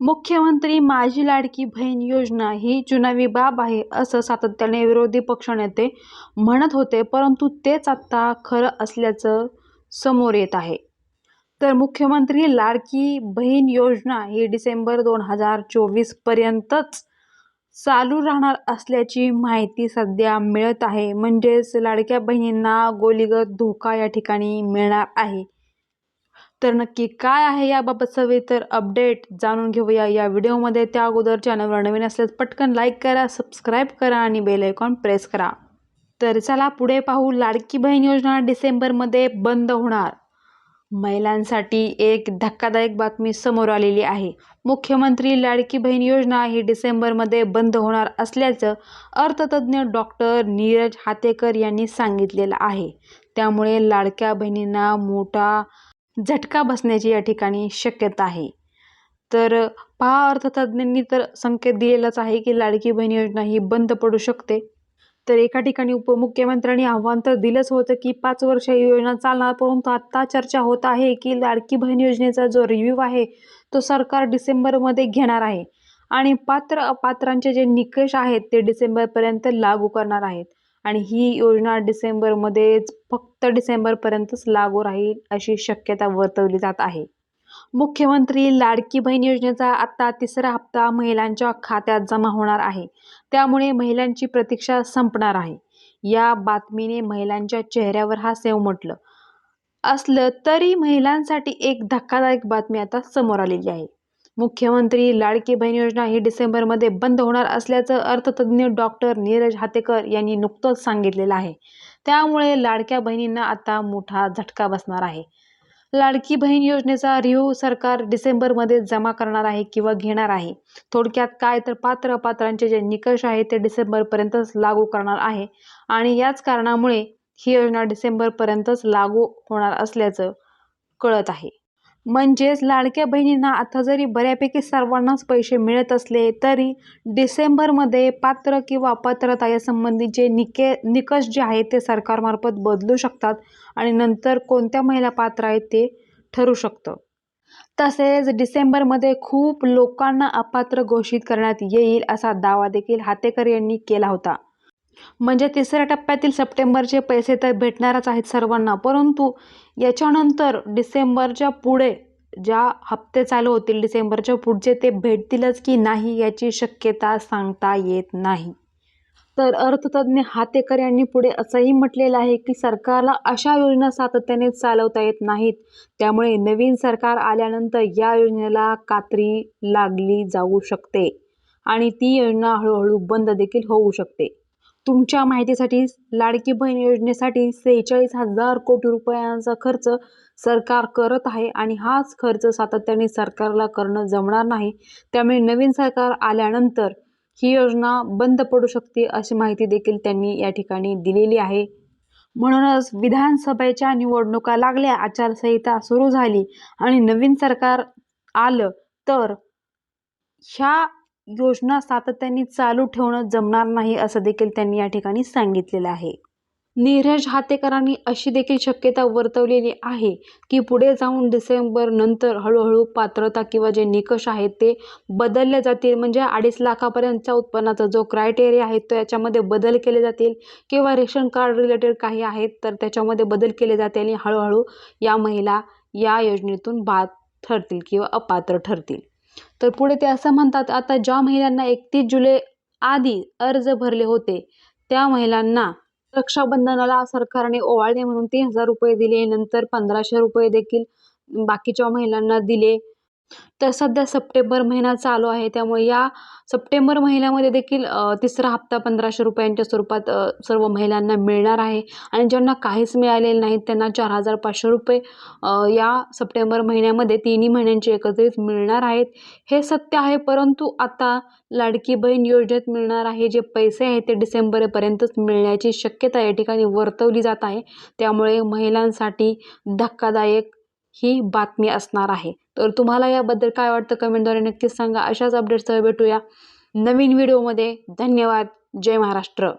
मुख्यमंत्री माझी लाडकी बहीण योजना ही जुनावी बाब आहे असं सातत्याने विरोधी पक्षनेते म्हणत होते परंतु तेच आता खरं असल्याचं समोर येत आहे. तर मुख्यमंत्री लाडकी बहीण योजना ही डिसेंबर दोन हजार चोवीसपर्यंतच चालू राहणार असल्याची माहिती सध्या मिळत आहे. म्हणजेच लाडक्या बहिणींना गोलीगत धोका या ठिकाणी मिळणार आहे. तर नक्की काय आहे याबाबत सविस्तर अपडेट जाणून घेऊया या व्हिडिओमध्ये. त्या अगोदर चॅनलवर नवीन असल्यास पटकन लाईक करा सबस्क्राईब करा आणि बेल आयकॉन प्रेस करा. तर चला पुढे पाहू लाडकी बहीण योजना डिसेंबरमध्ये बंद होणार. महिलांसाठी एक धक्कादायक बातमी समोर आलेली आहे. मुख्यमंत्री लाडकी बहीण योजना ही डिसेंबरमध्ये बंद होणार असल्याचं अर्थतज्ज्ञ डॉक्टर नीरज हातेकर यांनी सांगितलेलं आहे. त्यामुळे लाडक्या बहिणींना मोठा झटका बसण्याची या ठिकाणी शक्यता आहे. तर पहा अर्थतज्ज्ञांनी तर संकेत दिलेलाच आहे की लाडकी बहीण योजना ही बंद पडू शकते. तर एका ठिकाणी उपमुख्यमंत्र्यांनी आव्हान तर दिलंच होतं की पाच वर्ष ही योजना चालणार परंतु आत्ता चर्चा होत आहे की लाडकी बहीण योजनेचा जो रिव्ह्यू आहे तो सरकार डिसेंबरमध्ये घेणार आहे. आणि पात्र अपात्रांचे जे निकष आहेत ते डिसेंबरपर्यंत लागू करणार आहेत. आणि ही योजना डिसेंबरमध्येच फक्त डिसेंबरपर्यंतच लागू राहील अशी शक्यता वर्तवली जात आहे. मुख्यमंत्री लाडकी बहीण योजनेचा आता तिसरा हप्ता महिलांच्या खात्यात जमा होणार आहे. त्यामुळे महिलांची प्रतीक्षा संपणार आहे. या बातमीने महिलांच्या चेहऱ्यावर हा सेव म्हटलं. असलं तरी महिलांसाठी एक धक्कादायक बातमी आता समोर आलेली आहे. मुख्यमंत्री लाडकी बहीण योजना ही डिसेंबरमध्ये बंद होणार असल्याचं अर्थतज्ज्ञ डॉक्टर नीरज हातेकर यांनी नुकतंच सांगितलेलं आहे. त्यामुळे लाडक्या बहिणींना आता मोठा झटका बसणार आहे. लाडकी बहीण योजनेचा रिव्ह्यू सरकार डिसेंबरमध्ये जमा करणार आहे किंवा घेणार आहे. थोडक्यात काय तर पात्र पात्रांचे जे निकष आहेत ते डिसेंबरपर्यंतच लागू करणार आहे आणि याच कारणामुळे ही योजना डिसेंबरपर्यंतच लागू होणार असल्याचं कळत आहे. म्हणजेच लाडक्या बहिणींना आता जरी बऱ्यापैकी सर्वांनाच पैसे मिळत असले तरी डिसेंबरमध्ये पात्र किंवा अपात्रता या जे निके निकष जे आहेत ते सरकारमार्फत बदलू शकतात आणि नंतर कोणत्या महिला पात्र आहेत ते ठरू शकतं. तसेच डिसेंबरमध्ये खूप लोकांना अपात्र घोषित करण्यात येईल असा दावा देखील हातेकर यांनी केला होता. म्हणजे तिसऱ्या टप्प्यातील सप्टेंबरचे पैसे तर भेटणारच आहेत सर्वांना. परंतु याच्यानंतर डिसेंबरच्या पुढे ज्या हप्ते चालू होतील डिसेंबरच्या पुढचे ते भेटतीलच की नाही याची शक्यता सांगता येत नाही. तर अर्थतज्ज्ञ हातेकर यांनी पुढे असंही म्हटलेलं आहे की सरकारला अशा योजना सातत्याने चालवता येत नाहीत. त्यामुळे नवीन सरकार आल्यानंतर या योजनेला कात्री लागली जाऊ शकते आणि ती योजना हळूहळू बंद देखील होऊ शकते. तुमच्या माहितीसाठी लाडकी बहीण योजनेसाठी सेहेचाळीस हजार कोटी रुपयांचा खर्च सरकार करत आहे आणि हाच खर्च सातत्याने सरकारला करणं जमणार नाही. त्यामुळे नवीन सरकार आल्यानंतर ही योजना बंद पडू शकते अशी माहिती देखील त्यांनी या ठिकाणी दिलेली आहे. म्हणूनच विधानसभेच्या निवडणुका लागल्या आचारसंहिता सुरू झाली आणि नवीन सरकार आलं तर ह्या योजना सातत्याने चालू ठेवणं जमणार नाही असं देखील त्यांनी या ठिकाणी सांगितलेलं आहे. नीरज हातेकरांनी अशी देखील शक्यता वर्तवलेली आहे की पुढे जाऊन डिसेंबर नंतर हळूहळू पात्रता किंवा जे निकष आहेत ते बदलले जातील. म्हणजे अडीच लाखापर्यंतच्या उत्पन्नाचा जो क्रायटेरिया आहे तो याच्यामध्ये बदल केले जातील किंवा रेशन कार्ड रिलेटेड काही आहेत तर त्याच्यामध्ये बदल केले जाते आणि हळूहळू या महिला या योजनेतून बाद ठरतील किंवा अपात्र ठरतील. तर पुढे ते असं म्हणतात आता ज्या महिलांना एकतीस जुलै आधी अर्ज भरले होते त्या महिलांना रक्षाबंधनाला सरकारने ओवाळणे म्हणून तीन हजार रुपये दिले नंतर पंधराशे रुपये देखील बाकीच्या महिलांना दिले. तर सध्या सप्टेंबर महिना चालू आहे. त्यामुळे या सप्टेंबर महिन्यामध्ये देखील तिसरा हप्ता पंधराशे रुपयांच्या स्वरूपात सर्व महिलांना मिळणार आहे. आणि ज्यांना काहीच मिळालेलं नाही त्यांना चार हजार पाचशे रुपये या सप्टेंबर महिन्यामध्ये तिन्ही महिन्यांचे एकत्रित मिळणार आहेत. हे सत्य आहे परंतु आता लाडकी बहीण योजनेत मिळणार आहे जे पैसे आहेत ते डिसेंबरपर्यंतच मिळण्याची शक्यता या ठिकाणी वर्तवली जात आहे. त्यामुळे महिलांसाठी धक्कादायक ही बातमी असणार आहे. तर तुम्हाला याबद्दल काय वाटतं कमेंटद्वारे नक्कीच सांगा. अशाच अपडेट्ससह भेटूया. नवीन व्हिडिओमध्ये धन्यवाद. जय महाराष्ट्र.